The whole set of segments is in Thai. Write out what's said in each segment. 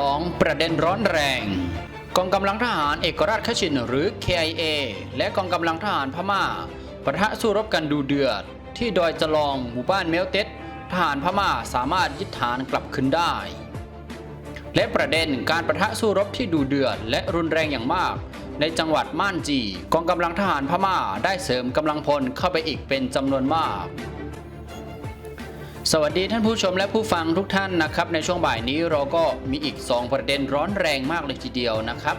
2. ประเด็นร้อนแรง กองกำลังทหารเอกราชขชินหรือ KIA และกองกำลังทหารพม่าปะทะสู้รบกันดูเดือด ที่ดอยจลองหมู่บ้านเมลเต็ดทหารพม่าสามารถยึดฐานกลับคืนได้ และประเด็นการประทะสู้รบที่ดูเดือด และรุนแรงอย่างมาก ในจังหวัดม่านจี กองกำลังทหารพม่าได้เสริมกำลังพลเข้าไปอีกเป็นจำนวนมาก สวัสดีท่านผู้ชมและผู้ฟังทุกท่านนะครับ ในช่วงบ่ายนี้เราก็มีอีก 2 ประเด็นร้อนแรงมากเลยทีเดียวนะครับ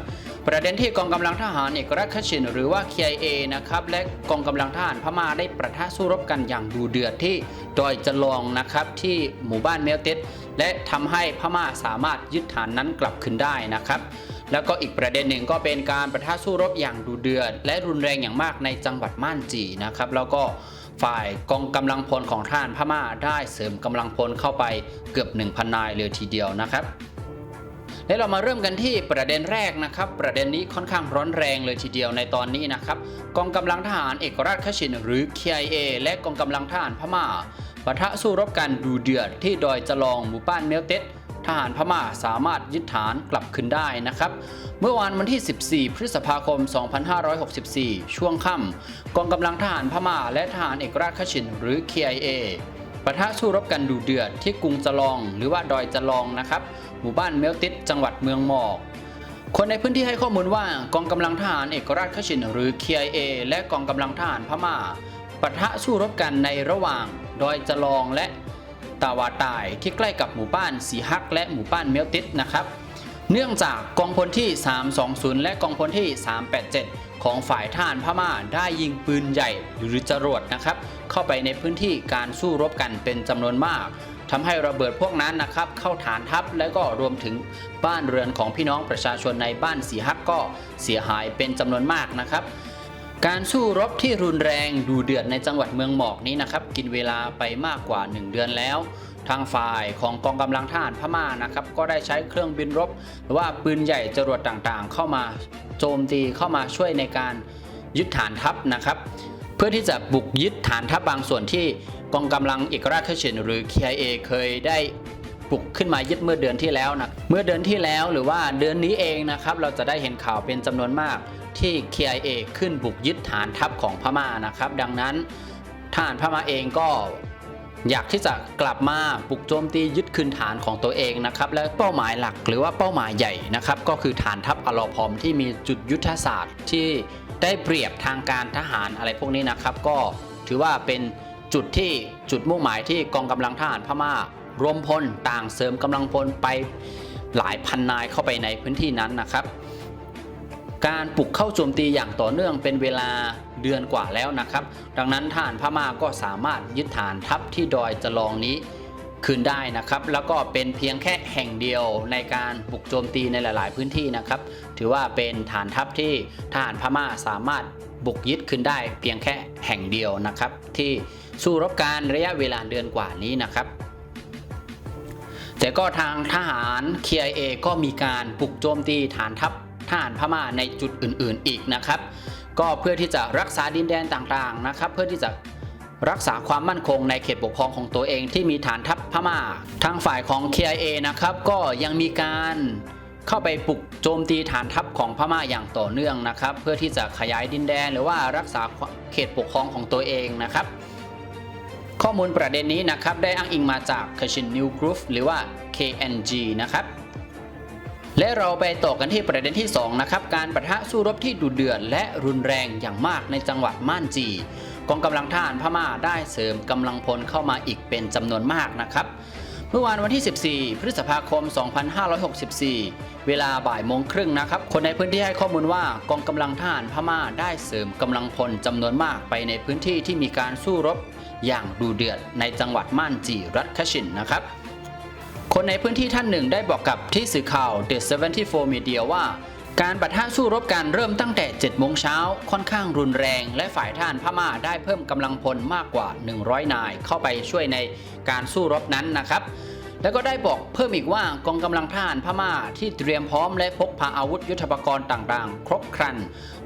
ประเด็นที่กองกำลังทหารเอกราชชินหรือว่า KIA นะครับและกองกำลังทหารพม่าได้ประทะสู้รบกันอย่างดูเดือดที่ดอยจลองนะครับที่หมู่บ้านเมลเต็ดและทำให้พม่าสามารถยึดฐานนั้นกลับคืนได้นะครับแล้วก็อีกประเด็นหนึ่งก็เป็นการประทะสู้รบอย่างดูเดือด และรุนแรงอย่างมากในจังหวัดม่านจีนะครับแล้วก็ ฝ่ายกองกำลังพลของทหารพม่าได้เสริมกำลังพลเข้าไปเกือบ 1,000 นายเลยทีเดียวนะครับและเรามาเริ่มกันที่ประเด็นแรกนะครับ ประเด็นนี้ค่อนข้างร้อนแรงเลยทีเดียวในตอนนี้นะครับ กองกำลังทหารเอกราชขชินหรือ KIA และกองกำลังทหารพม่าปะทะสู้รบกันดูเดือดที่ดอยจลองหมู่บ้านเมลเต็ด ทหารพม่าสามารถยึดฐานกลับคืนได้นะครับ เมื่อวานวันที่ 14 พฤษภาคม 2564 ช่วงค่ำกองกำลังทหารพม่า และทหารเอกราชขชินหรือ KIA ปะทะสู้รบกันดูเดือดที่กรุงจลอง หรือว่าดอยจลองนะครับ หมู่บ้านเมลติดจังหวัดเมืองหมอกคนในพื้นที่ให้ข้อมูลว่ากองกำลังทหารเอกราชขชินหรือ KIA และกองกำลังทหารพม่าปะทะสู้รบกันในระหว่างดอยจลองและ ตาวาตายที่ใกล้กับหมู่บ้านสีฮัก และหมู่บ้านเมลติดนะครับเนื่องจากกองพลที่ 320 และกองพลที่ 387 ของฝ่ายทหารพม่าได้ยิงปืนใหญ่หรือจรวดนะครับ เข้าไปในพื้นที่การสู้รบกันเป็นจำนวนมากทำให้ระเบิดพวกนั้นนะครับ เข้าฐานทัพและก็รวมถึงบ้านเรือนของพี่น้องประชาชนในบ้านสีฮักก็เสียหายเป็นจำนวนมากนะครับ การสู้รบที่รุนแรงดูเดือดในจังหวัดเมืองหมอกนี้นะครับ กินเวลาไปมากกว่า 1 เดือนแล้ว ทางฝ่ายของกองกำลังทหารพม่านะครับก็ได้ใช้เครื่องบินรบ หรือว่าปืนใหญ่จรวดต่างๆ เข้ามาโจมตีเข้ามาช่วยในการยึดฐานทัพนะครับ เพื่อที่จะบุกยึดฐานทัพบางส่วนที่กองกำลังเอกราชขชินหรือ KIA เคยได้บุกขึ้นมายึดเมื่อเดือนที่แล้วนะเมื่อเดือนที่แล้วหรือว่าเดือนนี้เองนะครับเราจะได้เห็นข่าวเป็นจำนวนมาก ที่ KIA ขึ้นบุกยึดฐานทัพของพม่านะครับ ดังนั้นทหารพม่าเองก็อยากที่จะกลับมาบุกโจมตียึดคืนฐานของตัวเองนะครับ และเป้าหมายหลักหรือว่าเป้าหมายใหญ่นะครับ ก็คือฐานทัพอลอพอมที่มีจุดยุทธศาสตร์ที่ได้เปรียบทางการทหารอะไรพวกนี้นะครับ ก็ถือว่าเป็นจุดที่จุดมุ่งหมายที่กองกำลังทหารพม่ารวมพลต่างเสริมกำลังพลไปหลายพันนายเข้าไปในพื้นที่นั้นนะครับ การปลุกเข้าโจมตีอย่างต่อเนื่องเป็นเวลาเดือนกว่าแล้วนะครับ ดังนั้นทหารพม่าก็สามารถยึดฐานทัพที่ดอยจลองนี้คืนได้นะครับ แล้วก็เป็นเพียงแค่แห่งเดียวในการบุกโจมตีในหลาย ๆ พื้นที่นะครับ ถือว่าเป็นฐานทัพที่ทหารพม่าสามารถบุกยึดคืนได้ เพียงแค่แห่งเดียวนะครับ ที่สู้รบการระยะเวลาเดือนกว่านี้นะครับแต่ก็ทางทหาร KIA ก็มีการปลุกโจมตีฐานทัพ ทหารพม่าในจุดอื่นๆอีกนะครับ ก็เพื่อที่จะรักษาดินแดนต่างๆนะครับ เพื่อที่จะรักษาความมั่นคงในเขตปกครองของตัวเองที่มีฐานทัพพม่า ทางฝ่ายของ KIA นะครับ ก็ยังมีการเข้าไปปลุกโจมตีฐานทัพของพม่าอย่างต่อเนื่องนะครับ เพื่อที่จะขยายดินแดนหรือว่ารักษาเขตปกครองของตัวเองนะครับ ข้อมูลประเด็นนี้นะครับได้อ้างอิงมาจาก Kashin New Group หรือว่า KNG นะครับ และเราไปต่อกันที่ประเด็นที่2นะครับการประทะสู้รบที่ดุเดือดและรุนแรงอย่างมากในจังหวัดม่านจีกองกำลังทหารพม่าได้เสริมกำลังพลเข้ามาอีกเป็นจำนวนมากนะครับ เมื่อวานวันที่ 14 พฤษภาคม 2564 เวลาบ่ายโมงครึ่งนะครับ คนในพื้นที่ให้ข้อมูลว่ากองกำลังทหารพม่าได้เสริมกำลังพลจำนวนมากไปในพื้นที่ที่มีการสู้รบอย่างดูเดือดในจังหวัดม่านจีรัฐคชินนะครับ คนในพื้นที่ท่านหนึ่งได้บอกกับที่สื่อข่าว The 74 Media ว่า การปะทะสู้รบกันเริ่มตั้งแต่ 7 โมงเช้าค่อนข้างรุนแรง และฝ่ายทหารพม่าได้เพิ่มกำลังพลมากกว่า 100 นายเข้าไปช่วยในการสู้รบนั้นนะครับแล้วก็ได้บอกเพิ่มอีกว่ากองกำลังทหารพม่าที่เตรียมพร้อมและพกพาอาวุธยุทโธปกรณ์ต่างๆ ครบครัน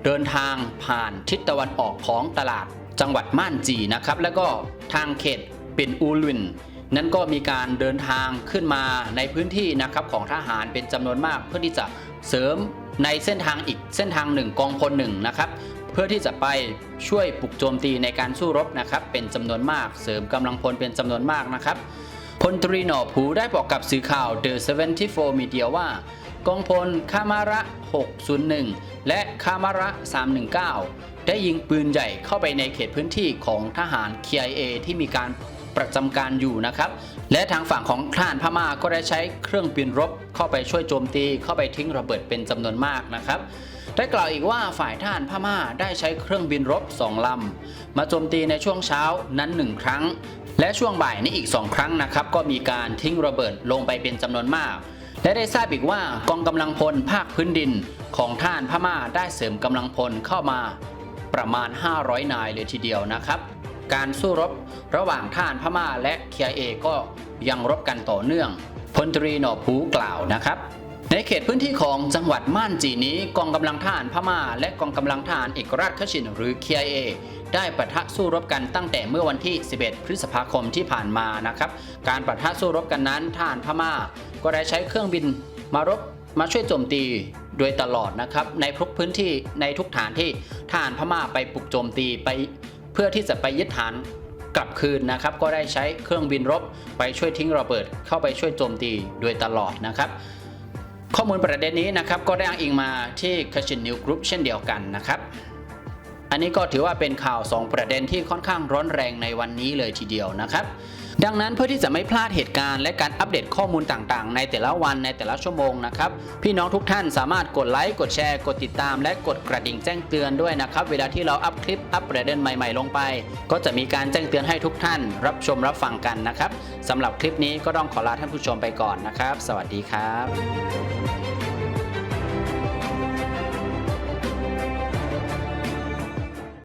เดินทางผ่านทิศตะวันออกของตลาด จังหวัดม่านจีนะครับ แล้วก็ทางเขตเปิ่นอูลุน นั้นก็มีการเดินทางขึ้นมาในพื้นที่นะครับของทหารเป็นจำนวนมาก เพื่อที่จะเสริมในเส้นทางอีกเส้นทางหนึ่งกองพลหนึ่งนะครับเพื่อที่จะไปช่วยปลุกโจมตีในการสู้รบนะครับเป็นจำนวนมากเสริมกำลังพลเป็นจำนวนมากนะครับพลตรีหนอผูได้บอกกับสื่อข่าว The 74 Media ว่ากองพลคามาระ 601 และคามาระ 319 ได้ยิงปืนใหญ่เข้าไปในเขตพื้นที่ของทหาร KIA ที่มีการ ประจำการอยู่นะครับ และทางฝั่งของทหารพม่าก็ได้ใช้เครื่องบินรบเข้าไปช่วยโจมตี เข้าไปทิ้งระเบิดเป็นจำนวนมากนะครับได้กล่าวอีกว่าฝ่ายทหารพม่าได้ใช้เครื่องบินรบสองลำมาโจมตีในช่วงเช้านั้นหนึ่งครั้ง และช่วงบ่ายนี้อีก2ครั้งนะครับ ก็มีการทิ้งระเบิดลงไปเป็นจำนวนมาก และได้ทราบอีกว่ากองกำลังพลภาคพื้นดินของท่านพม่าได้เสริมกำลังพลเข้ามาประมาณ 500 นายเลยทีเดียวนะครับ การสู้รบระหว่างท่านพม่าและ KIA ก็ยังรบกันต่อเนื่องพลตรีหนอผูกล่าวนะครับ ในเขตพื้นที่ของจังหวัดม่านจีนี้กองกำลังทหารพม่า และกองกำลังทหารเอกราชคชินหรือ KIA ได้ปะทะสู้รบกันตั้งแต่เมื่อวันที่ 11 พฤษภาคมที่ผ่านมานะครับ การปะทะสู้รบกันนั้นทหารพม่า ก็ได้ใช้เครื่องบินมารบมาช่วยโจมตีโดยตลอดนะครับในทุกพื้นที่ในทุกฐานที่ทหารพม่าไปปลุกโจมตีไป พื่อที่จะไปยึดฐานกลับคืนนะครับ ก็ได้ใช้เครื่องบินรบไปช่วยทิ้งระเบิด เข้าไปช่วยโจมตีโดยตลอดนะครับ ข้อมูลประเด็นนี้นะครับก็ได้อ้างอิงมาที่ c a s h i n News Group เช่นเดียวกันนะครับ อันนี้ก็ถือว่าเป็นข่าว 2 ประเด็นที่ค่อนข้างร้อนแรงในวันนี้เลยทีเดียวนะครับ ดังนั้นเพื่อที่จะไม่พลาดเหตุการณ์และการอัปเดตข้อมูลต่างๆ ในแต่ละวันในแต่ละชั่วโมงนะครับ พี่น้องทุกท่านสามารถกดไลค์กดแชร์กดติดตาม และกดกระดิ่งแจ้งเตือนด้วยนะครับ เวลาที่เราอัพคลิปอัปประเด็นใหม่ๆ ลงไป ก็จะมีการแจ้งเตือนให้ทุกท่าน รับชมรับฟังกันนะครับสำหรับคลิปนี้ก็ต้องขอลาท่านผู้ชมไปก่อนนะครับ สวัสดีครับ